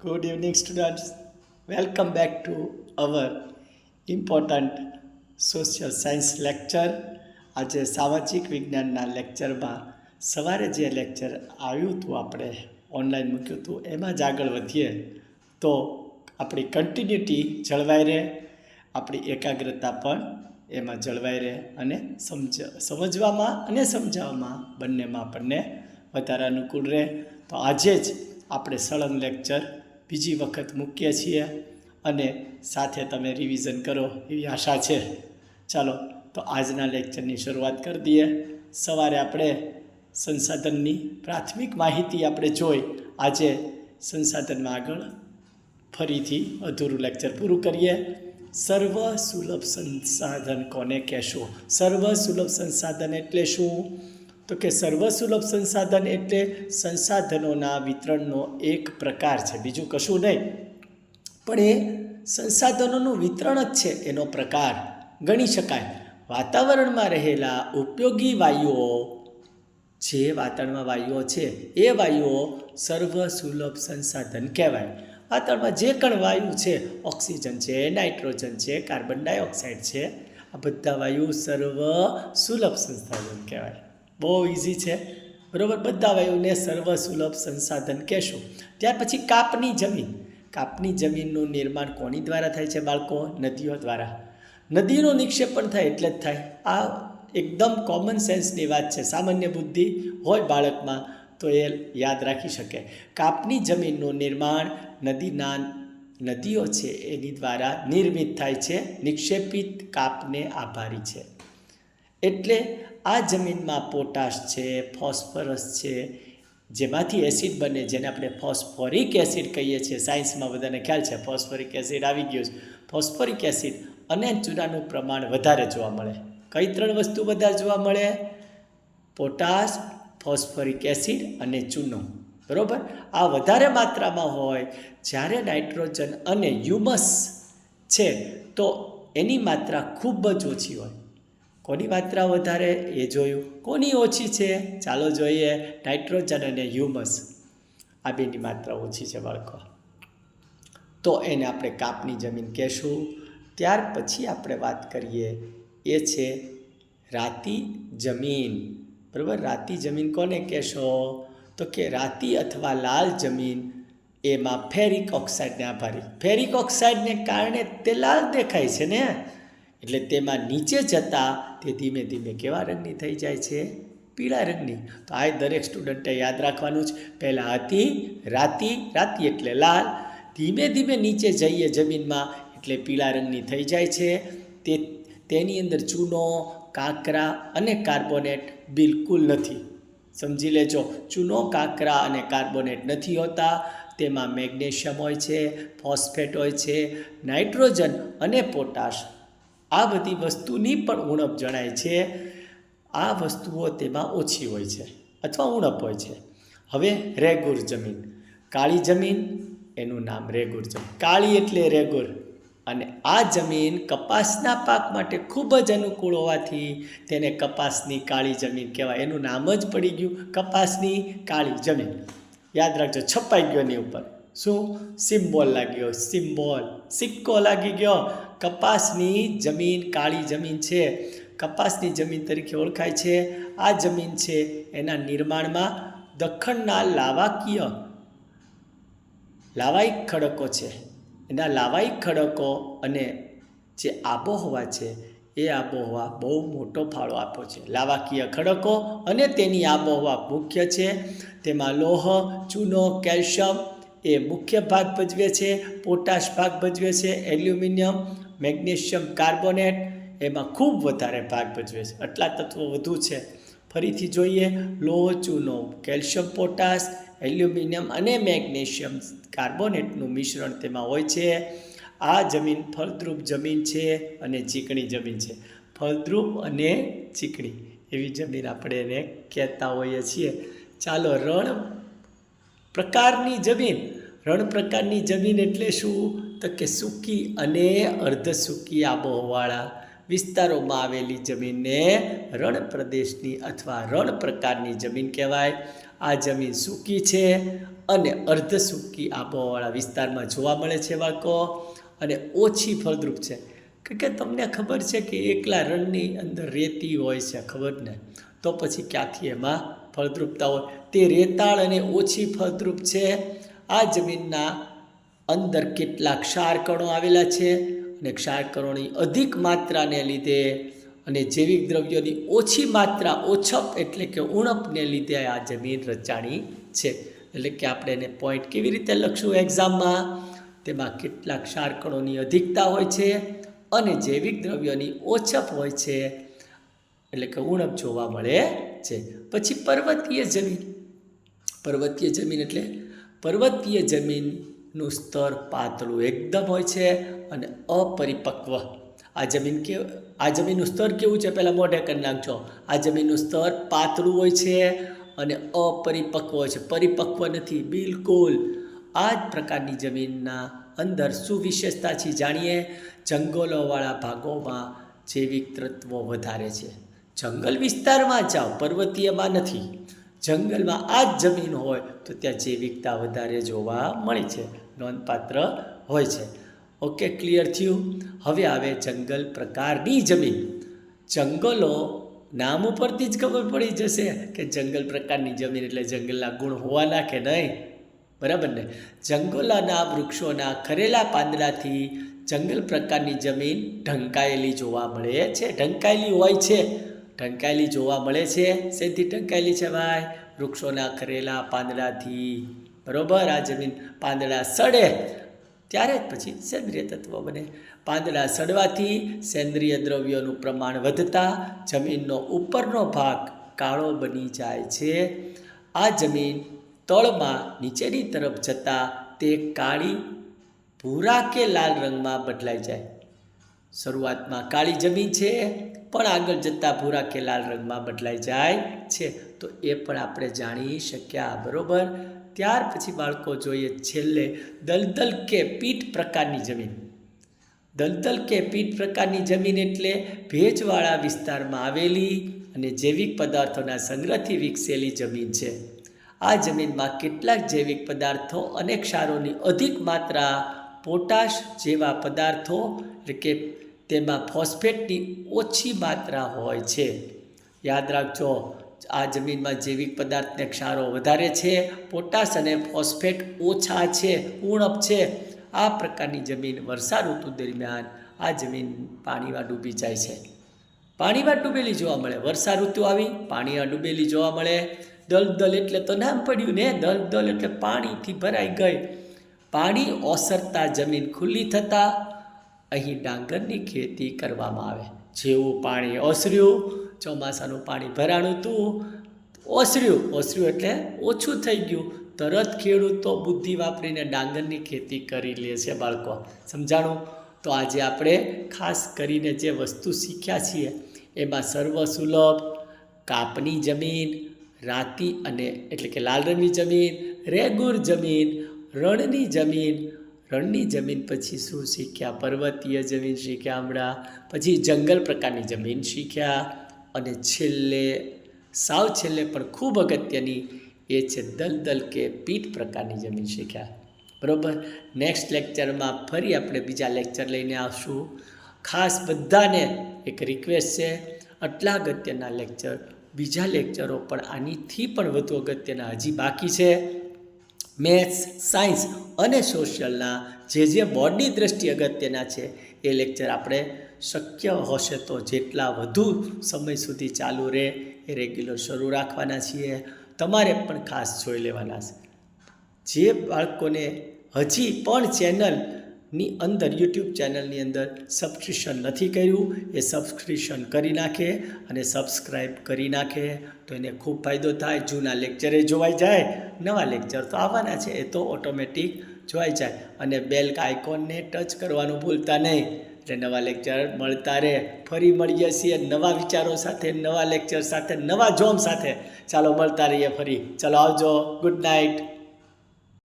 Good evening, students. Welcome back to our important social science lecture. આજે સામાજિક વિજ્ઞાનના લેક્ચરમાં સવારે જે લેક્ચર આવ્યું હતું આપણે ઓનલાઈન મૂક્યું હતું એમાં જ આગળ વધીએ તો આપણી કન્ટિન્યુટી જળવાઈ રહે આપણી એકાગ્રતા પણ એમાં જળવાઈ રહે અને સમજ સમજવામાં અને સમજાવવામાં બંનેમાં આપણને વધારે અનુકૂળ રહે તો આજે જ આપણે સળંગ લેક્ચર બીજી વખત મૂકીએ છીએ અને સાથે તમે રિવિઝન કરો એવી આશા છે. ચાલો, તો આજના લેક્ચરની શરૂઆત કરી દઈએ. સવારે આપણે સંસાધનની પ્રાથમિક માહિતી આપણે જોઈ. આજે સંસાધનમાં આગળ ફરીથી અધૂરું લેક્ચર પૂરું કરીએ. સર્વ સુલભ સંસાધન કોને કહેશું? સર્વ સુલભ સંસાધન એટલે શું? તો કે સર્વ સુલભ સંસાધન એટલે સંસાધનોના વિતરણનો એક પ્રકાર છે. બીજું કશું નહીં. પણ એ સંસાધનોનું વિતરણ જ છે એનો પ્રકાર. ગણી શકાય. વાતાવરણમાં રહેલા ઉપયોગી વાયુઓ જે વાતાવરણમાં વાયુઓ છે, એ વાયુઓ સર્વ સુલભ સંસાધન કહેવાય. વાતાવરણમાં જે કણ વાયુ છે, ઓક્સિજન છે, નાઇટ્રોજન છે, કાર્બન ડાયોક્સાઇડ છે, આ બધા વાયુ સર્વ સુલભ સંસાધન કહેવાય. બહુ ઇઝી છે. બરાબર? બધા વાયુને સર્વ સુલભ સંસાધન કહેશું. ત્યાર પછી કાપની જમીન. કાપની જમીનનું નિર્માણ કોની દ્વારા થાય છે બાળકો? નદીઓ દ્વારા. નદીનું નિક્ષેપ પણ થાય એટલે જ થાય. આ એકદમ કોમન સેન્સની વાત છે. સામાન્ય બુદ્ધિ હોય બાળકમાં તો એ યાદ રાખી શકે. કાપની જમીનનું નિર્માણ નદીના નદીઓ છે, એની દ્વારા નિર્મિત થાય છે. નિક્ષેપિત કાપને આભારી છે. એટલે આ જમીનમાં પોટાશ છે, ફોસ્ફરસ છે, જેમાંથી એસિડ બને, જેને આપણે ફોસ્ફોરિક એસિડ કહીએ છીએ. સાયન્સમાં બધાને ખ્યાલ છે, ફોસ્ફોરિક એસિડ આવી ગયું છે. ફોસ્ફોરિક એસિડ અને ચૂનાનું પ્રમાણ વધારે જોવા મળે. કઈ ત્રણ વસ્તુ વધારે જોવા મળે? પોટાશ, ફોસ્ફોરિક એસિડ અને ચૂનો. બરાબર? આ વધારે માત્રામાં હોય, જ્યારે નાઇટ્રોજન અને હ્યુમસ છે, તો એની માત્રા ખૂબ જ ઓછી હોય. કોની માત્રા વધારે એ જોયું? કોની ઓછી છે? ચાલો જોઈએ. નાઇટ્રોજન અને હ્યુમસ આ બેની માત્રા ઓછી છે બાળકો. તો એને આપણે કાપની જમીન કહેશું. ત્યાર પછી આપણે વાત કરીએ, એ છે રાતી જમીન. બરાબર? રાતી જમીન કોને કહેશો? તો કે રાતી અથવા લાલ જમીન, એમાં ફેરિક ઓક્સાઇડને આભારી. ફેરિક ઓક્સાઇડને કારણે તે લાલ દેખાય છે ને? એટલે તેમાં નીચે જતાં તે ધીમે ધીમે કેવા રંગની થઈ જાય છે? પીળા રંગની. તો આ દરેક સ્ટુડન્ટે યાદ રાખવાનું જ પહેલાં હતી રાતી રાતી એટલે લાલ. ધીમે ધીમે નીચે જઈએ જમીનમાં, એટલે પીળા રંગની થઈ જાય છે. તે, તેની અંદર ચૂનો, કાંકરા અને કાર્બોનેટ બિલકુલ નથી. સમજી લેજો, ચૂનો, કાંકરા અને કાર્બોનેટ નથી હોતા. તેમાં મેગ્નેશિયમ હોય છે, ફોસ્ફેટ હોય છે, નાઇટ્રોજન અને પોટાશ આ બધી વસ્તુની પણ ઉણપ જણાય છે. આ વસ્તુઓ તેમાં ઓછી હોય છે અથવા ઉણપ હોય છે. હવે રેગુર જમીન. કાળી જમીન, એનું નામ રેગુર જમીન. કાળી એટલે રેગુર. અને આ જમીન કપાસના પાક માટે ખૂબ જ અનુકૂળ હોવાથી તેને કપાસની કાળી જમીન કહેવાય. એનું નામ જ પડી ગયું કપાસની કાળી જમીન. યાદ રાખજો, છપાઈ ગયો એની ઉપર. શું? સિમ્બોલ લાગ્યો. સિમ્બોલ. સિક્કો લાગી ગયો. કપાસની જમીન, કાળી જમીન છે. કપાસની જમીન તરીકે ઓળખાય છે. આ જમીન છે એના નિર્માણમાં દખણના લાવાકીય લાવાયિક ખડકો છે. એના લાવાયિક ખડકો અને જે આબોહવા છે, એ આબોહવા બહુ મોટો ફાળો આપ્યો છે. લાવાકીય ખડકો અને તેની આબોહવા મુખ્ય છે. તેમાં લોહ, ચૂનો, કેલ્શિયમ એ મુખ્ય ભાગ ભજવે છે. પોટાશ ભાગ ભજવે છે. એલ્યુમિનિયમ મેગ્નેશિયમ કાર્બોનેટ એમાં ખૂબ વધારે ભાગ ભજવે છે. આટલા તત્વો વધુ છે. ફરીથી જોઈએ લોહ ચૂનો કેલ્શિયમ, પોટાશ, એલ્યુમિનિયમ અને મેગ્નેશિયમ કાર્બોનેટનું મિશ્રણ તેમાં હોય છે. આ જમીન ફળદ્રુપ જમીન છે અને ચીકણી જમીન છે. ફળદ્રુપ અને ચીકણી એવી જમીન આપણે એને કહેતા હોઈએ છીએ. ચાલો, રણ પ્રકારની જમીન. રણ પ્રકારની જમીન એટલે શું? તો કે સૂકી અને અર્ધ સૂકી આબોહવાળા વિસ્તારોમાં આવેલી જમીનને રણ પ્રદેશની અથવા રણ પ્રકારની જમીન કહેવાય. આ જમીન સૂકી છે અને અર્ધ સૂકી આબોહવાળા વિસ્તારમાં જોવા મળે છે બાળકો અને ઓછી ફળદ્રુપ છે. કે તમને ખબર છે કે એકલા રણની અંદર રેતી હોય છે, ખબર ને? તો પછી ક્યાંથી એમાં ફળદ્રુપતા હોય? તે રેતાળ અને ઓછી ફળદ્રુપ છે. આ જમીનના અંદર કેટલાક ક્ષારકણો આવેલા છે અને ક્ષારકણોની અધિક માત્રાને લીધે અને જૈવિક દ્રવ્યોની ઓછી માત્રા, ઓછપ એટલે કે ઉણપને લીધે આ જમીન રચાણી છે. એટલે કે આપણે એને પોઈન્ટ કેવી રીતે લખશું એક્ઝામમાં તેમાં કેટલાક ક્ષારકણોની અધિકતા હોય છે અને જૈવિક દ્રવ્યોની ઓછપ હોય છે એટલે કે ઉણપ જોવા મળે છે. પછી પર્વતીય જમીન. પર્વતીય જમીન એટલે પર્વતીય જમીનનું સ્તર પાતળું એકદમ હોય છે અને અપરિપક્વ. આ જમીન કે, આ જમીનનું સ્તર કેવું છે? પહેલાં મોઢે કરી નાખજો. આ જમીનનું સ્તર પાતળું હોય છે અને અપરિપક્વ હોય છે. પરિપક્વ નથી, બિલકુલ. આ જ પ્રકારની જમીનના અંદર શું વિશેષતા જાણીએ, જંગલોવાળા ભાગોમાં જૈવિક તત્વો વધારે છે. જંગલ વિસ્તારમાં જાઓ, પર્વતીયમાં નથી. જંગલમાં આ જ જમીન હોય તો ત્યાં જૈવિકતા વધારે જોવા મળે છે. નોંધપાત્ર હોય છે. ઓકે ક્લિયર થયું? હવે આવે જંગલ પ્રકારની જમીન. જંગલો નામ ઉપરથી જ ખબર પડી જશે કે જંગલ પ્રકારની જમીન એટલે જંગલના ગુણ હોવાના કે નહીં? બરાબર ને? જંગલોના વૃક્ષોના ખરેલા પાંદડાથી જંગલ પ્રકારની જમીન ઢંકાયેલી જોવા મળે છે. ઢંકાયેલી હોય છે. ઢંકાયેલી જોવા મળે છે. શેથી ઢંકાયેલી છે ભાઈ? વૃક્ષોના ખરેલા પાંદડાથી. બરોબર? આ જમીન પાંદડા સડે. ત્યારે જ પછી સેન્દ્રિય તત્વ બને. પાંદડા સડવાથી સેન્દ્રિય દ્રવ્યોનું પ્રમાણ વધતા જમીનનો ઉપરનો ભાગ કાળો બની જાય છે. આ જમીન તળમાં નીચેની તરફ જતાં તે કાળી, ભૂરા કે લાલ રંગમાં બદલાઈ જાય. શરૂઆતમાં કાળી જમીન છે, પણ આગળ જતાં ભૂરા કે લાલ રંગમાં બદલાઈ જાય છે. તો એ પણ આપણે જાણી શક્યા, બરોબર? ત્યાર પછી બાળકો જોઈએ છેલ્લે દલદલ કે પીઠ પ્રકારની જમીન. દલદલ કે પીઠ પ્રકારની જમીન એટલે ભેજવાળા વિસ્તારમાં આવેલી અને જૈવિક પદાર્થોના સંગ્રહથી વિકસેલી જમીન છે. આ જમીનમાં કેટલાક જૈવિક પદાર્થો અને ક્ષારોની અધિક માત્રા પોટાશ જેવા પદાર્થો એટલે કે તેમાં ફોસ્ફેટની ઓછી માત્રા હોય છે. યાદ રાખજો આ જમીનમાં જૈવિક પદાર્થને ક્ષારો વધારે છે, પોટાશ અને ફોસ્ફેટ ઓછા છે ઉણપ છે. આ પ્રકારની જમીન વર્ષા ઋતુ દરમિયાન આ જમીન પાણીમાં ડૂબી જાય છે. પાણીમાં ડૂબેલી જોવા મળે. વર્ષા ઋતુ આવી, પાણીમાં ડૂબેલી જોવા મળે. દલદલ એટલે તો નામ પડ્યું ને, દલદલ એટલે પાણીથી ભરાઈ ગઈ. પાણી ઓસરતા જમીન ખુલ્લી થતાં અહીં ડાંગરની ખેતી કરવામાં આવે. જેવું પાણી ઓસર્યું ચોમાસાનું પાણી ભરાણું હતું. ઓસર્યું ઓસર્યું એટલે ઓછું થઈ ગયું. તરત ખેડૂતો બુદ્ધિ વાપરીને ડાંગરની ખેતી કરી લે છે બાળકો. સમજાણું? તો આજે આપણે ખાસ કરીને જે વસ્તુ શીખ્યા છીએ, એમાં સર્વસુલભ કાપની જમીન, રાતી અને એટલે કે લાલ રંગની જમીન, રેગુર જમીન, રણની જમીન. રણની જમીન પછી શું શીખ્યા? પર્વતીય જમીન શીખ્યા હમણાં. પછી જંગલ પ્રકારની જમીન શીખ્યા. અને છેલ્લે, સાવ છેલ્લે પણ ખૂબ અગત્યની એ છે દલદલ કે પીઠ પ્રકારની જમીન શીખ્યા. બરાબર? નેક્સ્ટ લેક્ચરમાં ફરી આપણે બીજા લેક્ચર લઈને આવશું. ખાસ બધાને એક રિક્વેસ્ટ છે, આટલા અગત્યના લેક્ચર બીજા લેક્ચરો પણ આનીથી પણ વધુ અગત્યના હજી બાકી છે. મેથ્સ સાયન્સ અને સોશિયલના જે જે બોર્ડની દ્રષ્ટિ અગત્યના છે, એ લેક્ચર આપણે શક્ય હશે તો જેટલા વધુ સમય સુધી ચાલુ રહે એ રેગ્યુલર શરૂ રાખવાના છીએ. તમારે પણ ખાસ જોઈ લેવાના છે. જે બાળકોને હજી પણ ચેનલની અંદર યુટ્યુબ ચેનલની અંદર સબસ્ક્રિપ્શન નથી કર્યું, એ સબસ્ક્રિપ્શન કરી નાખે અને સબસ્ક્રાઈબ કરી નાખે. તો એને ખૂબ ફાયદો થાય. જૂના લેક્ચરે જોવાઈ જાય, નવા લેક્ચર તો આવવાના છે, એ તો ઓટોમેટિક જોવાઈ જાય. અને બેલ આઇકોનને ટચ કરવાનું ભૂલતા નહીં. એટલે નવા લેક્ચર મળતા રહે. ફરી મળીએ છીએ નવા વિચારો સાથે, નવા લેક્ચર સાથે, નવા જોમ સાથે. ચાલો મળતા રહીએ ફરી. ચાલો આવજો. Good night